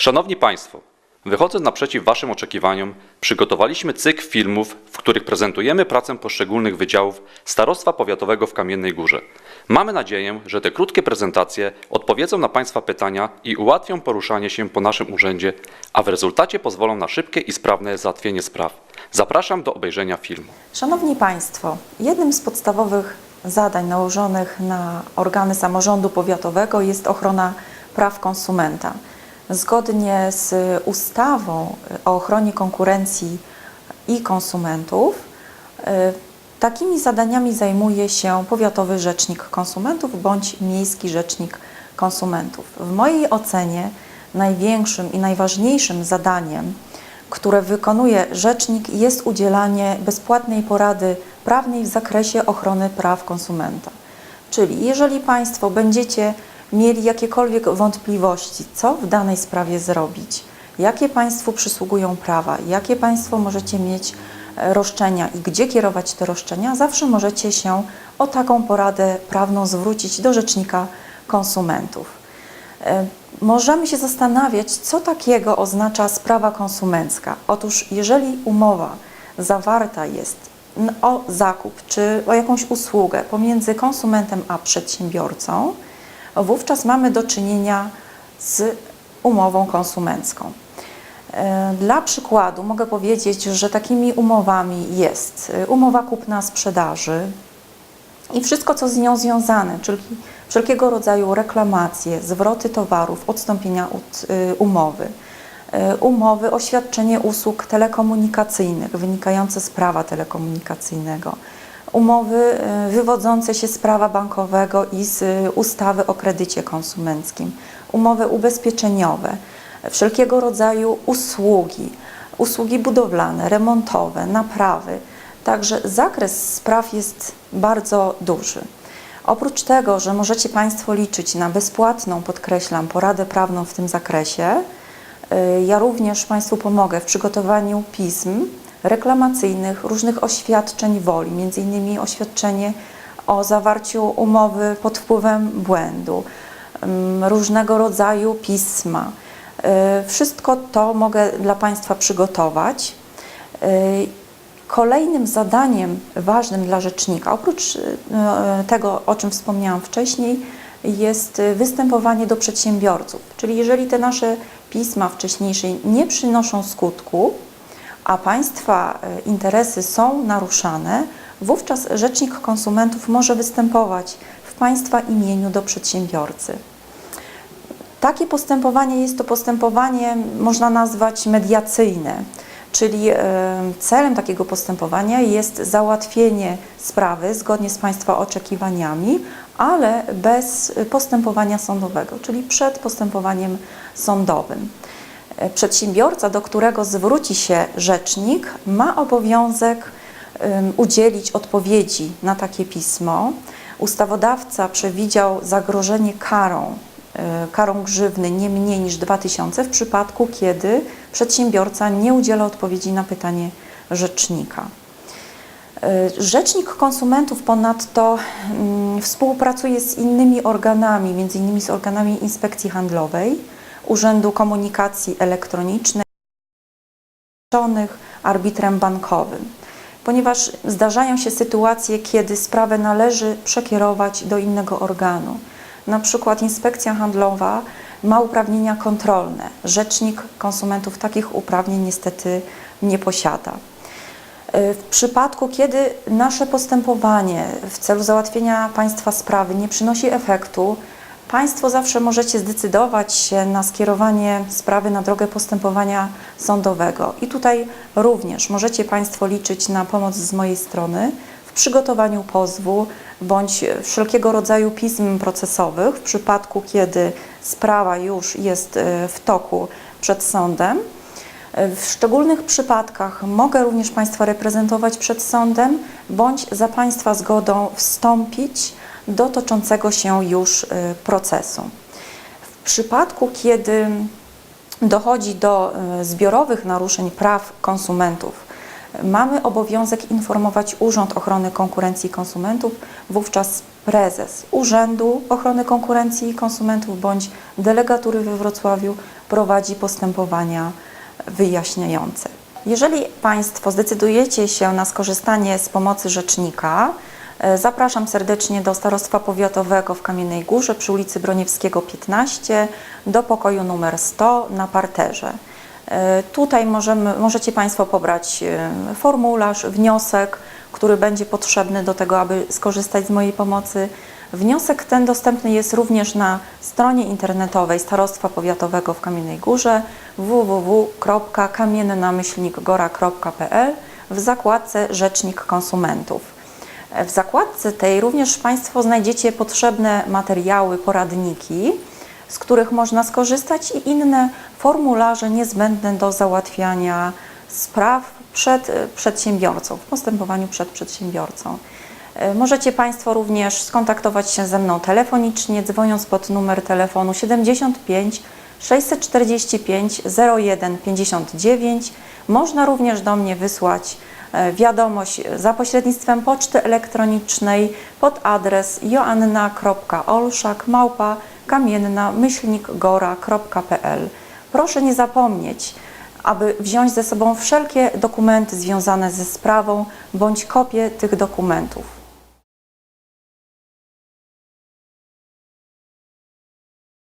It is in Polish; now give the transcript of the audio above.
Szanowni Państwo, wychodząc naprzeciw Waszym oczekiwaniom, przygotowaliśmy cykl filmów, w których prezentujemy pracę poszczególnych wydziałów Starostwa Powiatowego w Kamiennej Górze. Mamy nadzieję, że te krótkie prezentacje odpowiedzą na Państwa pytania i ułatwią poruszanie się po naszym urzędzie, a w rezultacie pozwolą na szybkie i sprawne załatwienie spraw. Zapraszam do obejrzenia filmu. Szanowni Państwo, jednym z podstawowych zadań nałożonych na organy samorządu powiatowego jest ochrona praw konsumenta. Zgodnie z ustawą o ochronie konkurencji i konsumentów, e, takimi zadaniami zajmuje się powiatowy rzecznik konsumentów bądź miejski rzecznik konsumentów. W mojej ocenie największym i najważniejszym zadaniem, które wykonuje rzecznik, jest udzielanie bezpłatnej porady prawnej w zakresie ochrony praw konsumenta. Czyli jeżeli Państwo będziecie mieli jakiekolwiek wątpliwości, co w danej sprawie zrobić, jakie Państwu przysługują prawa, jakie Państwo możecie mieć e, roszczenia i gdzie kierować te roszczenia, zawsze możecie się o taką poradę prawną zwrócić do Rzecznika Konsumentów. E, Możemy się zastanawiać, co takiego oznacza sprawa konsumencka. Otóż, jeżeli umowa zawarta jest o zakup czy o jakąś usługę pomiędzy konsumentem a przedsiębiorcą, wówczas mamy do czynienia z umową konsumencką. E, Dla przykładu mogę powiedzieć, że takimi umowami jest e, umowa kupna-sprzedaży, i wszystko, co z nią związane, czyli wszelkiego rodzaju reklamacje, zwroty towarów, odstąpienia od y, umowy, umowy o świadczenie usług telekomunikacyjnych wynikające z prawa telekomunikacyjnego, umowy y, wywodzące się z prawa bankowego i z y, ustawy o kredycie konsumenckim, umowy ubezpieczeniowe, wszelkiego rodzaju usługi, usługi budowlane, remontowe, naprawy. Także zakres spraw jest bardzo duży. Oprócz tego, że możecie Państwo liczyć na bezpłatną, podkreślam, poradę prawną w tym zakresie, y, ja również Państwu pomogę w przygotowaniu pism reklamacyjnych, różnych oświadczeń woli, między innymi oświadczenie o zawarciu umowy pod wpływem błędu, ym, różnego rodzaju pisma. Y, Wszystko to mogę dla Państwa przygotować. Y, Kolejnym zadaniem ważnym dla rzecznika, oprócz y, tego, o czym wspomniałam wcześniej, jest występowanie do przedsiębiorców. Czyli jeżeli te nasze pisma wcześniejsze nie przynoszą skutku, a Państwa y, interesy są naruszane, wówczas Rzecznik Konsumentów może występować w Państwa imieniu do przedsiębiorcy. Takie postępowanie jest to postępowanie, można nazwać mediacyjne, czyli e, celem takiego postępowania jest załatwienie sprawy zgodnie z Państwa oczekiwaniami, ale bez postępowania sądowego, czyli przed postępowaniem sądowym. E, Przedsiębiorca, do którego zwróci się rzecznik, ma obowiązek udzielić odpowiedzi na takie pismo. Ustawodawca przewidział zagrożenie karą, e, karą grzywny nie mniej niż 2000 w przypadku, kiedy przedsiębiorca nie udziela odpowiedzi na pytanie rzecznika. E, Rzecznik konsumentów ponadto mm, współpracuje z innymi organami, między innymi z organami Inspekcji Handlowej, Urzędu Komunikacji Elektronicznej, arbitrem bankowym, ponieważ zdarzają się sytuacje, kiedy sprawę należy przekierować do innego organu. Na przykład Inspekcja Handlowa ma uprawnienia kontrolne. Rzecznik konsumentów takich uprawnień niestety nie posiada. W przypadku, kiedy nasze postępowanie w celu załatwienia Państwa sprawy nie przynosi efektu, Państwo zawsze możecie zdecydować się na skierowanie sprawy na drogę postępowania sądowego. I tutaj również możecie Państwo liczyć na pomoc z mojej strony w przygotowaniu pozwu bądź wszelkiego rodzaju pism procesowych w przypadku, kiedy sprawa już jest e, w toku przed sądem. W szczególnych przypadkach mogę również Państwa reprezentować przed sądem, bądź za Państwa zgodą wstąpić do toczącego się już y, procesu. W przypadku, kiedy dochodzi do y, zbiorowych naruszeń praw konsumentów, mamy obowiązek informować Urząd Ochrony Konkurencji i Konsumentów, wówczas prezes Urzędu Ochrony Konkurencji i Konsumentów bądź delegatury we Wrocławiu prowadzi postępowania wyjaśniające. Jeżeli Państwo zdecydujecie się na skorzystanie z pomocy rzecznika, zapraszam serdecznie do Starostwa Powiatowego w Kamiennej Górze przy ulicy Broniewskiego 15 do pokoju numer 100 na parterze. E, Tutaj możemy, możecie Państwo pobrać e, formularz, wniosek, który będzie potrzebny do tego, aby skorzystać z mojej pomocy. Wniosek ten dostępny jest również na stronie internetowej Starostwa Powiatowego w Kamiennej Górze www.kamiennamyślnikgora.pl w zakładce Rzecznik Konsumentów. W zakładce tej również Państwo znajdziecie potrzebne materiały, poradniki, z których można skorzystać i inne formularze niezbędne do załatwiania spraw przed przedsiębiorcą, w postępowaniu przed przedsiębiorcą. E, Możecie Państwo również skontaktować się ze mną telefonicznie, dzwoniąc pod numer telefonu 75 645 01 59. Można również do mnie wysłać e, wiadomość za pośrednictwem poczty elektronicznej pod adres joanna.olszak małpa kamienna myślnikgora.pl. Proszę nie zapomnieć, aby wziąć ze sobą wszelkie dokumenty związane ze sprawą bądź kopie tych dokumentów.